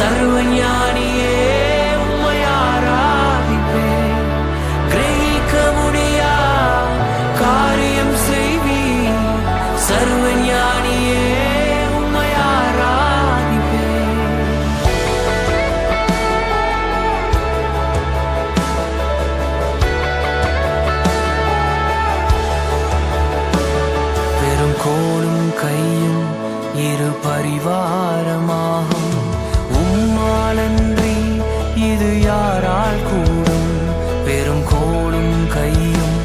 சர்வஞானியே உம்மை ஆராதிப்பேன் கிரகிக்க முடியா? காரியம் செய்வி சர்வஞானி இது யாரால் கூடும்? பெரும் கோடும் கையும்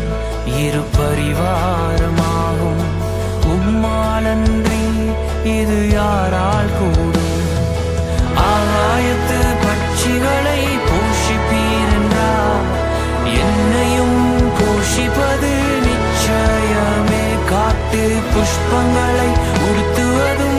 இரு பரிவாரமாகும். உம்மாலன்றி இது யாரால் கூடும்? ஆகாயத்து பட்சிகளை போஷிப்பீரென்றார். என்னையும் போஷிப்பது நிச்சயமே. காட்டு புஷ்பங்களை உடுத்துவதும்